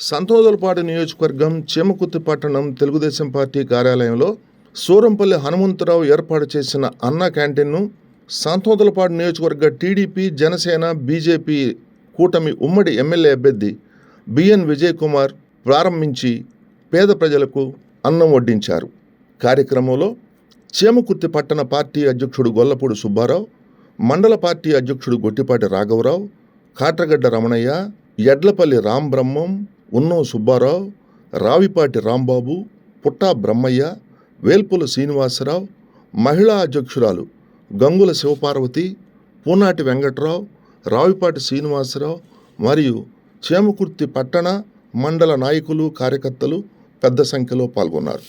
సంతోదలపాడు నియోజకవర్గం చీమకుర్తి పట్టణం తెలుగుదేశం పార్టీ కార్యాలయంలో సూరంపల్లి హనుమంతరావు ఏర్పాటు చేసిన అన్న క్యాంటీన్ను సంతోదలపాడు నియోజకవర్గ టీడీపీ జనసేన బీజేపీ కూటమి ఉమ్మడి ఎమ్మెల్యే అభ్యర్థి బిఎన్ విజయ్ కుమార్ ప్రారంభించి పేద ప్రజలకు అన్నం వడ్డించారు. కార్యక్రమంలో చీమకుర్తి పట్టణ పార్టీ అధ్యక్షుడు గొల్లపూడి సుబ్బారావు మండల పార్టీ అధ్యక్షుడు గొట్టిపాటి రాఘవరావు కాట్రగడ్డ రమణయ్య ఎడ్లపల్లి రాంబ్రహ్మం ఉన్నం సుబ్బారావు రావిపాటి రాంబాబు పుట్టా బ్రహ్మయ్య వేల్పుల శ్రీనివాసరావు మహిళా అధ్యక్షురాలు గంగుల శివపార్వతి పూనాటి వెంకట్రావు రావిపాటి శ్రీనివాసరావు మరియు చేమకుర్తి పట్టణ మండల నాయకులు కార్యకర్తలు పెద్ద సంఖ్యలో పాల్గొన్నారు.